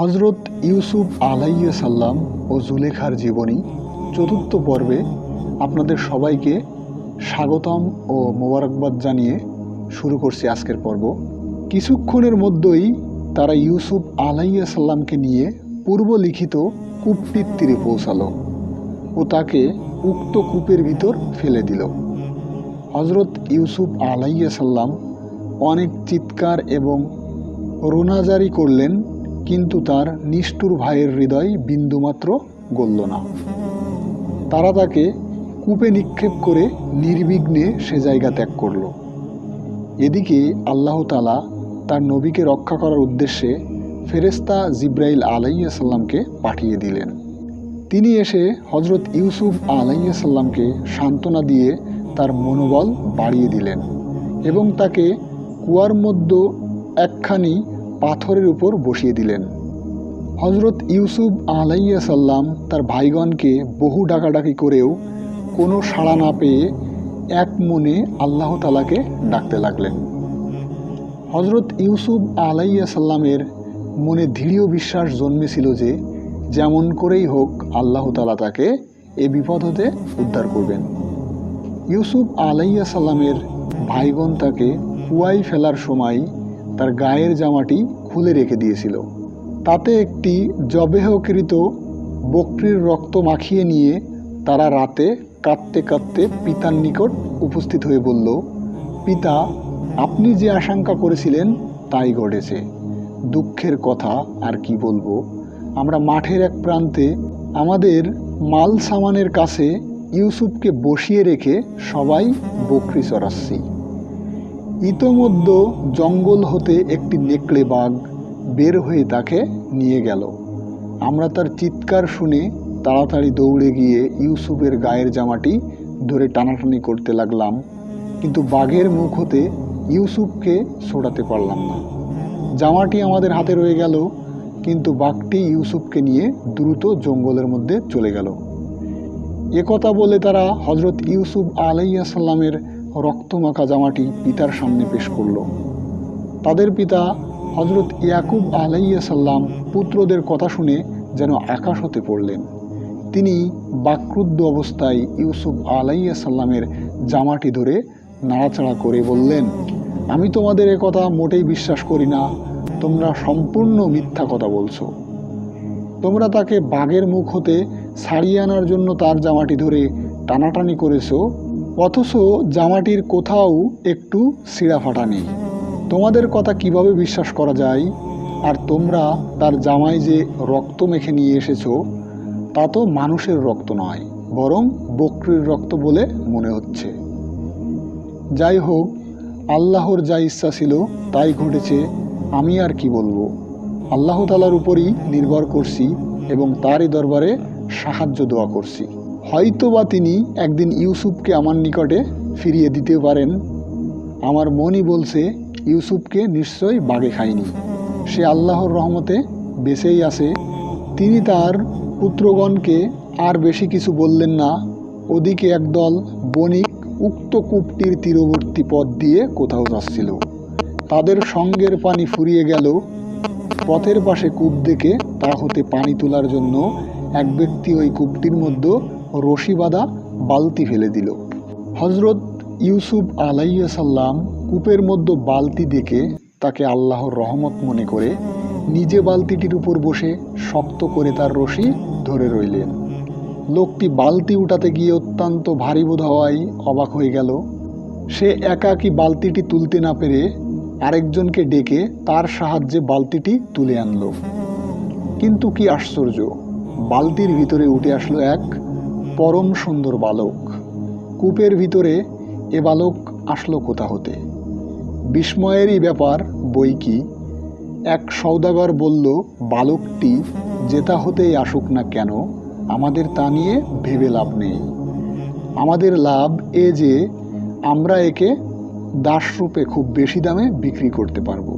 হজরত ইউসুফ আলাইয়া সাল্লাম ও জুলেখার জীবনী চতুর্থ পর্বে আপনাদের সবাইকে স্বাগতম ও মোবারকবাদ জানিয়ে শুরু করছি আজকের পর্ব। কিছুক্ষণের মধ্যেই তারা ইউসুফ আলাইয়া সাল্লামকে নিয়ে পূর্ব লিখিত কূপটির তীরে পৌঁছালো ও তাকে উক্ত কূপের ভিতর ফেলে দিল। হজরত ইউসুফ আলাইয়া সাল্লাম অনেক চিৎকার এবং রোনাজারি করলেন কিন্তু তার নিষ্ঠুর ভাইয়ের হৃদয় বিন্দুমাত্র গলল না। তারা তাকে কূপে নিক্ষেপ করে নির্বিঘ্নে সে জায়গা ত্যাগ করল। এদিকে আল্লাহ তালা তার নবীকে রক্ষা করার উদ্দেশ্যে ফেরেস্তা জিব্রাইল আলাইয়া সাল্লামকে পাঠিয়ে দিলেন। তিনি এসে হজরত ইউসুফ আলাইয়া সাল্লামকে সান্ত্বনা দিয়ে তার মনোবল বাড়িয়ে দিলেন এবং তাকে কুয়ার মধ্যে একখানি পাথরের উপর বসিয়ে দিলেন। হজরত ইউসুফ আলাইয়া সাল্লাম তার ভাইগণকে বহু ডাকাডাকি করেও কোনো সাড়া না পেয়ে এক মনে আল্লাহ তালাকে ডাকতে লাগলেন। হজরত ইউসুফ আলাইয়া সাল্লামের মনে দৃঢ় বিশ্বাস জন্মেছিল যে যেমন করেই হোক আল্লাহ তালা তাকে এ বিপদ হতে উদ্ধার করবেন। ইউসুফ আলাইয়া সাল্লামের ভাইগণ তাকে কুয়াই ফেলার সময় তার গায়ের জামাটি খুলে রেখে দিয়েছিল। তাতে একটি জবেহকৃত বকরির রক্ত মাখিয়ে নিয়ে তারা রাতে কাঁদতে কাঁদতে পিতার নিকট উপস্থিত হয়ে বলল, পিতা, আপনি যে আশঙ্কা করেছিলেন তাই ঘটেছে। দুঃখের কথা আর কি বলব? আমরা মাঠের এক প্রান্তে আমাদের মাল সামানের কাছে ইউসুফকে বসিয়ে রেখে সবাই বকরি চড়াচ্ছি। ইতোমধ্যে জঙ্গল হতে একটি নেকড়ে বাঘ বের হয়ে তাকে নিয়ে গেল। আমরা তার চিৎকার শুনে তাড়াতাড়ি দৌড়ে গিয়ে ইউসুফের গায়ের জামাটি ধরে টানাটানি করতে লাগলাম, কিন্তু বাঘের মুখ হতে ইউসুফকে ছোড়াতে পারলাম না। জামাটি আমাদের হাতে রয়ে গেল, কিন্তু বাঘটি ইউসুফকে নিয়ে দ্রুত জঙ্গলের মধ্যে চলে গেল। একথা বলে তারা হজরত ইউসুফ আলাইয়া সাল্লামের রক্তমাখা জামাটি পিতার সামনে পেশ করল। তাদের পিতা হজরত ইয়াকুব আলাইয়া সাল্লাম পুত্রদের কথা শুনে যেন আকাশ হতে পড়লেন। তিনি বাক্রুদ্ধ অবস্থায় ইউসুফ আলাইয়া সাল্লামের জামাটি ধরে নাড়াচাড়া করে বললেন, আমি তোমাদের কথা মোটেই বিশ্বাস করি না। তোমরা সম্পূর্ণ মিথ্যা কথা বলছো। তোমরা তাকে বাঘের মুখ হতে ছাড়িয়ে আনার জন্য তার জামাটি ধরে টানাটানি করেছ। অথচ জামাটির কোথাও একটু ছিঁড়া ফাটা নেই তোমাদের কথা কীভাবে বিশ্বাস করা যায়? আর তোমরা তার জামায় যে রক্ত মেখে নিয়ে এসেছ, তা তো মানুষের রক্ত নয়, বরং বকরির রক্ত বলে মনে হচ্ছে। যাই হোক, আল্লাহর যা ইচ্ছা ছিল তাই ঘটেছে, আমি আর কি বলব? আল্লাহ তালার উপরই নির্ভর করছি এবং তারই দরবারে সাহায্য দোয়া করছি। হয়তো বা তিনি একদিন ইউসুফকে আমার নিকটে ফিরিয়ে দিতে পারেন। আমার মনই বলছে, ইউসুফকে নিশ্চয়ই বাগে খায়নি। সে আল্লাহর রহমতে বেঁচেই আছে। তিনি তার পুত্রগণকে আর বেশি কিছু বললেন না। ওদিকে একদল বণিক উক্ত কূপটির তীরবর্তী পথ দিয়ে কোথাও যাচ্ছিল। তাদের সঙ্গের পানি ফুরিয়ে গেল। পথের পাশে কূপ দেখে তা হতে পানি তোলার জন্য এক ব্যক্তি ওই কূপটির মধ্যে রশি বাঁধা বালতি ফেলে দিল। হজরত ইউসুফ আলাইয়া সাল্লাম কূপের মধ্যে বালতি দেখে তাকে আল্লাহর রহমত মনে করে নিজে বালতিটির উপর বসে শক্ত করে তার রশি ধরে রইলেন। লোকটি বালতি উঠাতে গিয়ে অত্যন্ত ভারী বোধ হওয়ায় অবাক হয়ে গেল। সে একাকী বালতিটি তুলতে না পেরে আরেকজনকে ডেকে তার সাহায্যে বালতিটি তুলে আনলো। কিন্তু কি আশ্চর্য, বালতির ভিতরে উঠে আসলো এক পরম সুন্দর বালক। কূপের ভিতরে এ বালক আসলো কোথা হতে? বিস্ময়েরই ব্যাপার বই কি? এক সৌদাগর বলল, বালকটি যেটা হতেই আসুক না কেন, আমাদের তা নিয়ে ভেবে লাভ নেই। আমাদের লাভ এ যে, আমরা একে দাসরূপে খুব বেশি দামে বিক্রি করতে পারব।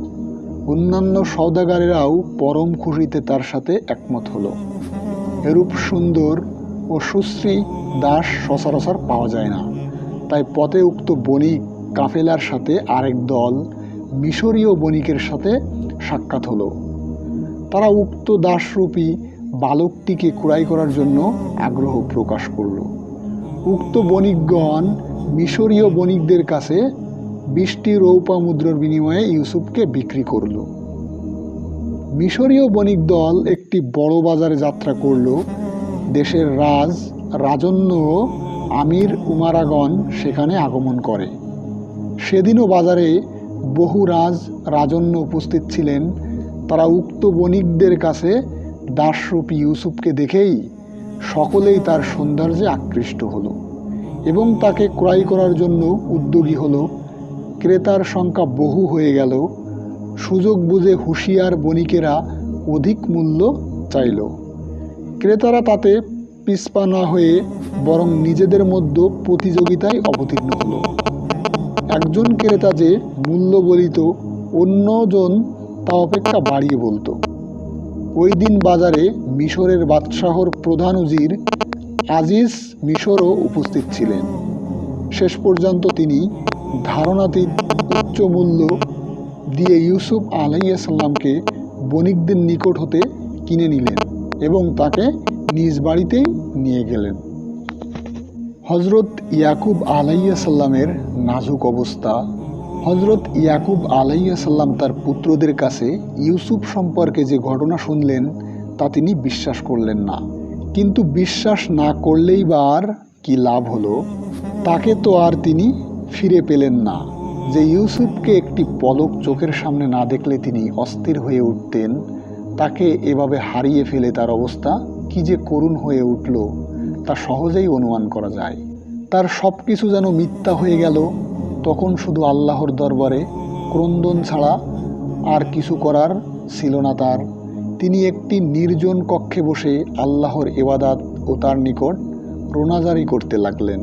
অন্যান্য সৌদাগারেরাও পরম খুশিতে তার সাথে একমত হলো। এরূপ সুন্দর ও সুশ্রী দাস সচরাচর পাওয়া যায় না। তাই পথে উক্ত বণিক কাফেলার সাথে আরেক দল মিশরীয় বণিকের সাথে সাক্ষাৎ হলো। তারা উক্ত দাসরূপী বালকটিকে ক্রয় করার জন্য আগ্রহ প্রকাশ করল। উক্ত বণিকগণ মিশরীয় বণিকদের কাছে বিশটি রৌপা মুদ্রার বিনিময়ে ইউসুফকে বিক্রি করল। মিশরীয় বণিক দল একটি বড় বাজারে যাত্রা করল দেশের রাজ, রাজন্য আমির উমারাগণ সেখানে আগমন করে। সেদিনও বাজারে বহু রাজ, রাজন্য উপস্থিত ছিলেন। তারা উক্ত বণিকদের কাছে দাসরূপী ইউসুফকে দেখেই সকলেই তার সৌন্দর্যে আকৃষ্ট হলো এবং তাকে ক্রয় করার জন্য উদ্যোগী হলো। ক্রেতার সংখ্যা বহু হয়ে গেল। সুযোগ বুঝে হুঁশিয়ার বণিকেরা অধিক মূল্য চাইল। ক্রেতারা তাতে পিছপা না হয়ে বরং নিজেদের মধ্যে প্রতিযোগিতায় অবতীর্ণ হলো। একজন ক্রেতা যে মূল্য বলিত অন্যজন তা অপেক্ষা বাড়িয়ে বলতো। ওই দিন বাজারে মিশরের বাদশাহর প্রধান উজির আজিজ মিশরও উপস্থিত ছিলেন। শেষ পর্যন্ত তিনি ধারণাতীত উচ্চ মূল্য দিয়ে ইউসুফ আলাইসাল্লামকে বণিকদের নিকট হতে কিনে নিলেন। এবং তাকে নিজ বাড়িতেই নিয়ে গেলেন। হজরত ইয়াকুব আলাইয়া সাল্লামের নাজুক অবস্থা। হজরত ইয়াকুব আলাইয়া সাল্লাম তার পুত্রদের কাছে ইউসুফ সম্পর্কে যে ঘটনা শুনলেন, তা তিনি বিশ্বাস করলেন না। কিন্তু বিশ্বাস না করলেই বা আর কি লাভ হলো, তাকে তো আর তিনি ফিরে পেলেন না। যে ইউসুফকে একটি পলক চোখের সামনে না দেখলে তিনি অস্থির হয়ে উঠতেন তাকে এভাবে হারিয়ে ফেলে তার অবস্থা কি যে করুণ হয়ে উঠল, তা সহজেই অনুমান করা যায়। তার সব কিছু যেন মিথ্যা হয়ে গেল, তখন শুধু আল্লাহর দরবারে ক্রন্দন ছাড়া আর কিছু করার ছিল না তার। তিনি একটি নির্জন কক্ষে বসে আল্লাহর এবাদাত ও তার নিকট রোনাজারি করতে লাগলেন।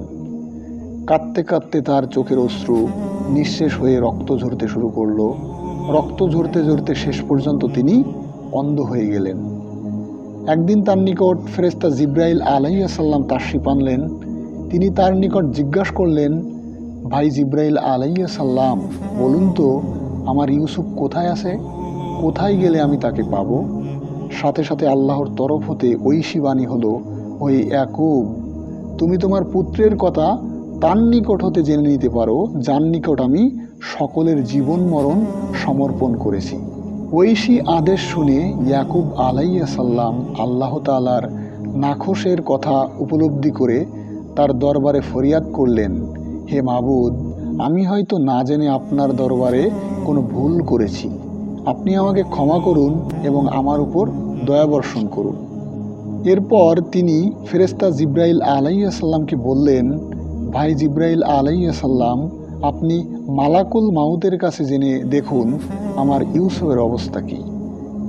কাঁদতে কাঁদতে তার চোখের অশ্রু নিঃশেষ হয়ে রক্ত ঝরতে শুরু করল। রক্ত ঝরতে ঝরতে শেষ পর্যন্ত তিনি অন্ধ হয়ে গেলেন। একদিন তার নিকট ফেরেস্তা জিব্রাইল আলাইসাল্লাম তাশরিফ আনলেন। তিনি তার নিকট জিজ্ঞাসা করলেন, ভাই জিব্রাইল আলাইসাল্লাম বলুন তো, আমার ইউসুফ কোথায় আছে? কোথায় গেলে আমি তাকে পাব? সাথে সাথে আল্লাহর তরফ হতে ঐশী বাণী হলো ওই একুব তুমি তোমার পুত্রের কথা তার নিকট হতে জেনে নিতে পারো, যার নিকট আমি সকলের জীবন মরণ সমর্পণ করেছি। ঐশী আদেশ শুনে ইয়াকুব আলাইয়া সাল্লাম আল্লাহ তালার নাখোশের কথা উপলব্ধি করে তার দরবারে ফরিয়াদ করলেন, হে মাবুদ, আমি হয়তো না জেনে আপনার দরবারে কোনো ভুল করেছি। আপনি আমাকে ক্ষমা করুন এবং আমার উপর দয়াবর্ষণ করুন। এরপর তিনি ফেরেস্তা জিব্রাইল আলাইসাল্লামকে বললেন, ভাই জিব্রাইল আলাইসাল্লাম আপনি মালাকুল মাউতের কাছে জেনে দেখুন আমার ইউসুফের অবস্থা কী।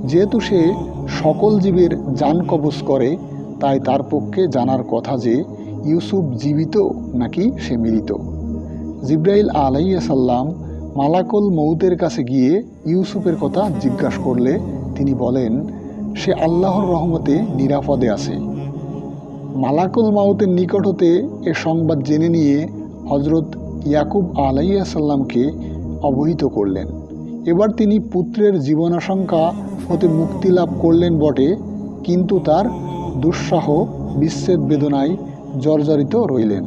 যেহেতু সে সকল জীবের যান কবজ করে, তাই তার পক্ষে জানার কথা যে ইউসুফ জীবিত নাকি সে মৃত। জিব্রাইল আলাইয়া সাল্লাম মালাকুল মৌতের কাছে গিয়ে ইউসুফের কথা জিজ্ঞাসা করলে তিনি বলেন, সে আল্লাহর রহমতে নিরাপদে আছে। মালাকুল মাউতের নিকট হতে এ সংবাদ জেনে নিয়ে হজরত ইয়াকুব আলাইয়া সাল্লামকে অবহিত করলেন। এবার তিনি পুত্রের জীবনাশঙ্কা হতে মুক্তি লাভ করলেন বটে, কিন্তু তার দুঃসাহ বিশ্বের বেদনায় জর্জরিত রইলেন।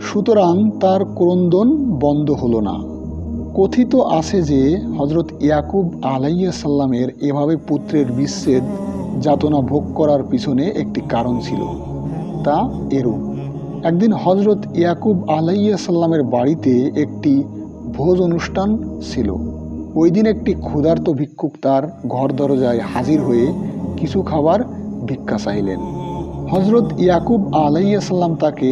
সুতরাং তার ক্রন্দন বন্ধ হলো না। কথিত আছে যে হজরত ইয়াকুব আলাইয়া সাল্লামের এভাবে পুত্রের বিচ্ছেদ যাতনা ভোগ করার পিছনে একটি কারণ ছিল। তা এরূপ। একদিন হজরত ইয়াকুব আলাইয়া সাল্লামের বাড়িতে একটি ভোজ অনুষ্ঠান ছিল। ওই দিন একটি ক্ষুধার্ত ভিক্ষুক তার ঘর দরজায় হাজির হয়ে কিছু খাবার ভিক্ষা চাইলেন। হজরত ইয়াকুব আলাইয়া সাল্লাম তাকে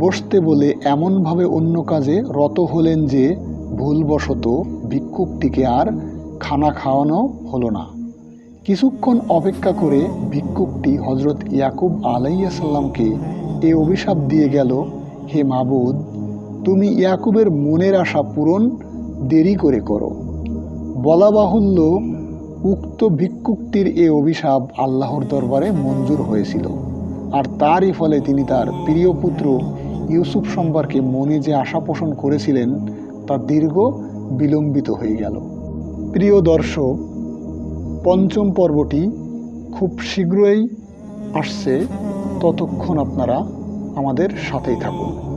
বসতে বলে এমনভাবে অন্য কাজে রত হলেন যে ভুলবশত ভিক্ষুকটিকে আর খানা খাওয়ানো হলো না। কিছুক্ষণ অপেক্ষা করে ভিক্ষুকটি হজরত ইয়াকুব আলাইয়া সাল্লামকে এ অভিশাপ দিয়ে গেল, হে মাবুদ, তুমি ইয়াকুবের মনের আশা পূরণ দেরি করে করো। বলা বাহুল্য উক্ত ভিক্ষুক্তির এ অভিশাপ আল্লাহর দরবারে মঞ্জুর হয়েছিল, আর তারই ফলে তিনি তার প্রিয় পুত্র ইউসুফ সম্পর্কে মনে যে আশা পোষণ করেছিলেন, তা দীর্ঘ বিলম্বিত হয়ে গেল। প্রিয় দর্শক, পঞ্চম পর্বটি খুব শীঘ্রই আসছে। ততক্ষণ আপনারা আমাদের সাথেই থাকুন।